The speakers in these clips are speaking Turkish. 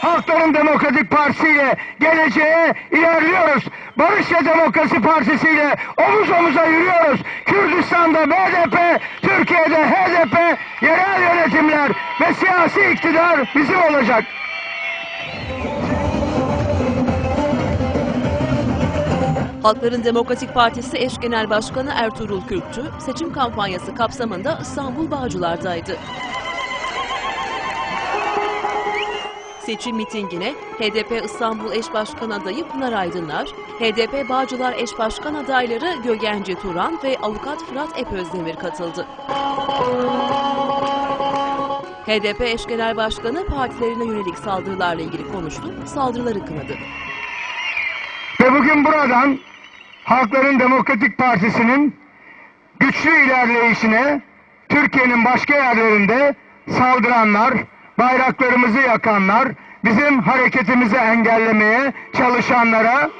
Halkların Demokratik Partisi ile geleceğe ilerliyoruz. Barış ve Demokrasi Partisi ile omuz omuza yürüyoruz. Kürdistan'da BDP, Türkiye'de HDP, yerel yönetimler ve siyasi iktidar bizim olacak. Halkların Demokratik Partisi eş genel başkanı Ertuğrul Kürkçü, seçim kampanyası kapsamında İstanbul Bağcılar'daydı. Seçim mitingine HDP İstanbul Eş Başkan adayı Pınar Aydınlar, HDP Bağcılar Eş Başkan adayları Gögence Turan ve avukat Fırat Epözdemir katıldı. HDP eş genel başkanı partilerine yönelik saldırılarla ilgili konuştu, saldırıları kınadı. Ve bugün buradan Halkların Demokratik Partisi'nin güçlü ilerleyişine Türkiye'nin başka yerlerinde saldıranlar, bayraklarımızı yakanlar, bizim hareketimizi engellemeye çalışanlara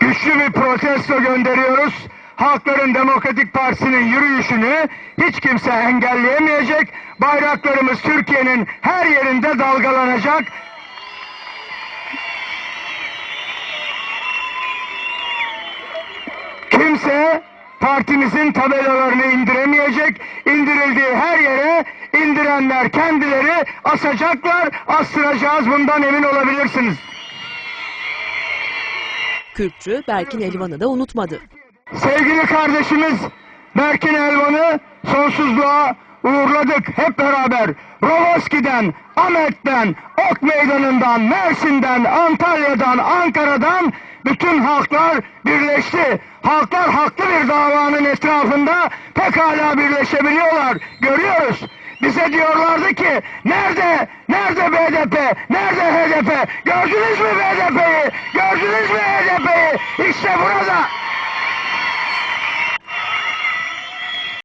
güçlü bir protesto gönderiyoruz. Halkların Demokratik Partisi'nin yürüyüşünü hiç kimse engelleyemeyecek. Bayraklarımız Türkiye'nin her yerinde dalgalanacak. Kimse partimizin tabelalarını indiremeyecek. İndirildiği her yere indirenler kendileri asacaklar. Astıracağız bundan emin olabilirsiniz. Kürkçü, Berkin Elvan'ı da unutmadı. Sevgili kardeşimiz Berkin Elvan'ı sonsuzluğa uğurladık hep beraber. Rovoski'den, Ahmet'ten, Ok Meydanı'ndan, Mersin'den, Antalya'dan, Ankara'dan bütün halklar birleşti. Halklar haklı bir davanın etrafında pekala birleşebiliyorlar. Görüyoruz. Bize diyorlardı ki nerede, nerede BDP, nerede HDP? Gördünüz mü BDP'yi? Gördünüz mü HDP'yi? İşte burada.